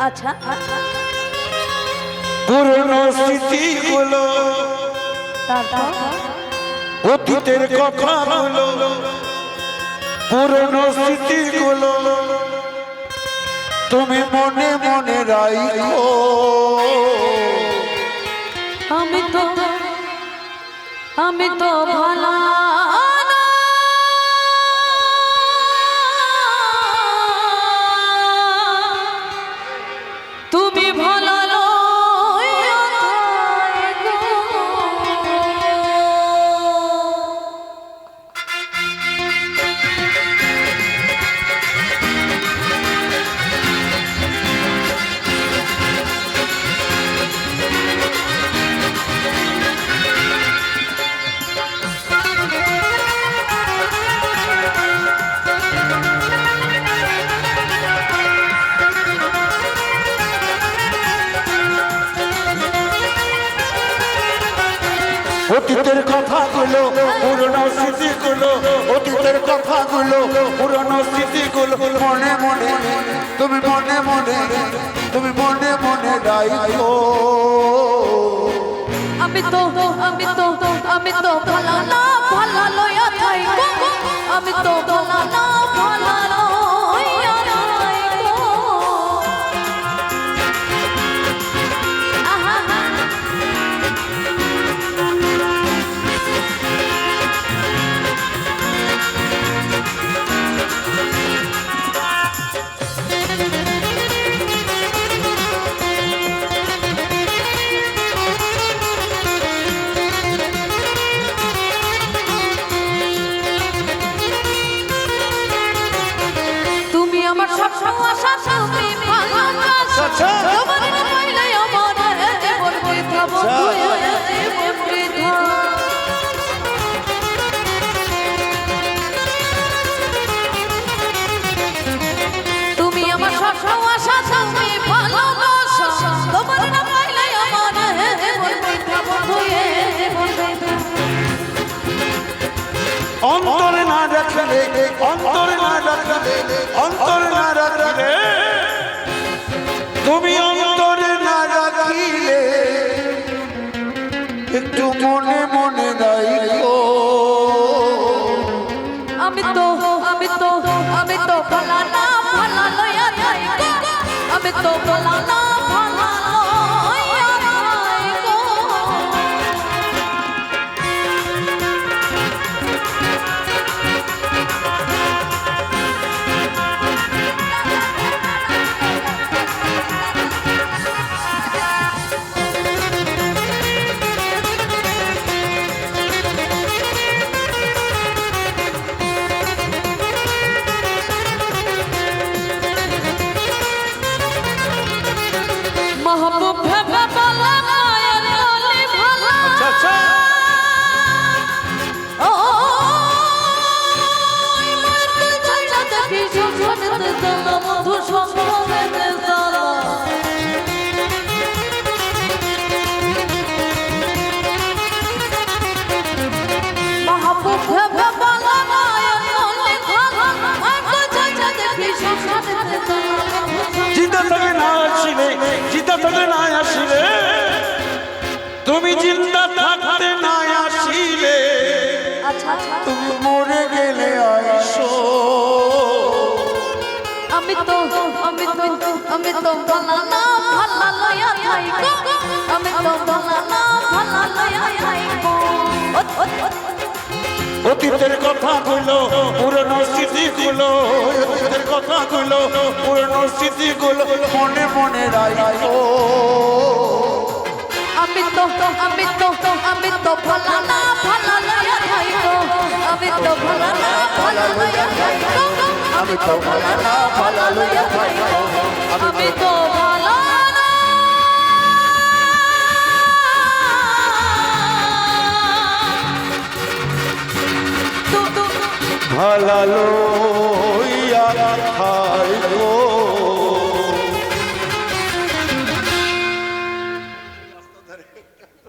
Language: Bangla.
আচ্ছা আচ্ছা। পুরনো স্মৃতিগুলো তারপর? অতীতের কথাগুলো পুরনো স্মৃতিগুলো তুমি মনে মনে রাখো আমি তো আমি তো ভালো অতীতের কথাগুলো, পুরনো স্মৃতিগুলো, অতীতের কথাগুলো, পুরনো স্মৃতিগুলো মনে মনে, তুমি মনে মনে, তুমি মনে মনে রাখো আমি তো আমি তো আমি তো ভালো না, ভালো থাইকো আমি তো ভালো না, ভালো না রাখলে, অন্তরে না রাখলে, অন্তরে না রাখলে। তুমি অন্তরে না রাখিলে, একটু মনে মনে রাখো আমি তো আমি তো আমি তো ভালা না আমি তো ভালা জিন্দা থেকে না আসিলে তুমি জিন্দা থাকতে না আসিলে আচ্ছা আচ্ছা। তুমি মরে গেলে আইসো আমি তো আমি তো আমি তো ভালা না ভালা লইয়া থাইকো। আমি তো ভালা না ভালা লইয়া থাইকো। অতীতের কথা গুলো পুরনো স্মৃতি গুলো অতীতের কথা গুলো পুরনো স্মৃতি গুলো মনে মনে রাখো। আমি তো আমি তো আমি তো ভালা না ভালা আমি তো ভালা না ভালা আমি তো ভালো না ভালো আমি তো ভালা ভালো